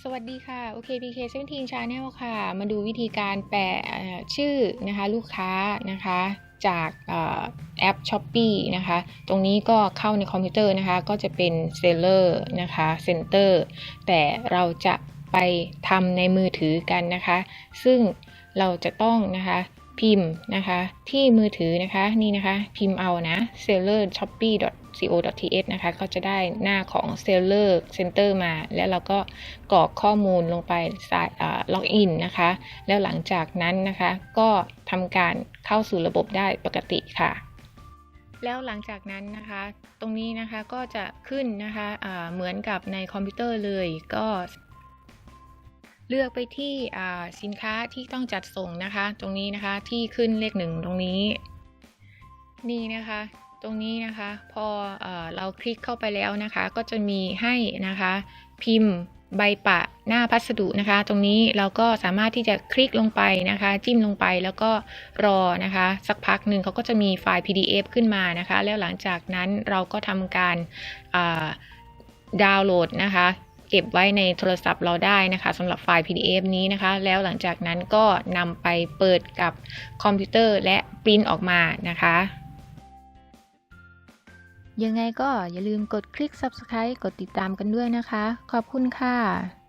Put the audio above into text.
สวัสดีค่ะโอเค PK 17 Channel ค่ะ มาดูวิธีการแปะชื่อนะคะลูกค้านะคะจากอแอป s h o p e e นะคะ ตรงนี้ก็เข้าในคอมพิวเตอร์นะคะ ก็จะเป็น Seller นะคะ Center แต่เราจะไปทำในมือถือกันนะคะ ซึ่งเราจะต้องนะคะ พิมพ์นะคะที่มือถือนะคะนี่นะคะพิมพ์เอานะ seller shopee co th นะคะก็จะได้หน้าของ seller center มา แล้วเราก็กรอกข้อมูลลงไปสายล็อกอินนะคะ แล้วหลังจากนั้นนะคะ ก็ทำการเข้าสู่ระบบได้ปกติค่ะ แล้วหลังจากนั้นนะคะ ตรงนี้นะคะก็จะขึ้นนะคะอ่าเหมือนกับในคอมพิวเตอร์เลยก็ เลือกไปที่สินค้าที่ต้องจัดส่งนะคะ ตรงนี้นะคะที่ขึ้นเลขหนึ่งตรงนี้ นี่นะคะ ตรงนี้นะคะ พอเอเราคลิกเข้าไปแล้วนะคะ ก็จะมีให้นะคะ พิมพ์ใบปะหน้าพัสดุนะคะ ตรงนี้เราก็สามารถที่จะคลิกลงไปนะคะ จิ้มลงไปแล้วก็รอนะคะ สักพักหนึ่งเขาก็จะมีไฟล์ PDF ขึ้นมานะคะ แล้วหลังจากนั้นเราก็ทำการดาวน์โหลดนะคะ เก็บไว้ในโทรศัพท์เราได้นะคะสำหรับไฟล์ PDF นี้นะคะ แล้วหลังจากนั้นก็นำไปเปิดกับคอมพิวเตอร์และปริ้นออกมานะคะยังไงก็อย่าลืมกดคลิก Subscribe กดติดตามกันด้วยนะคะ ขอบคุณค่ะ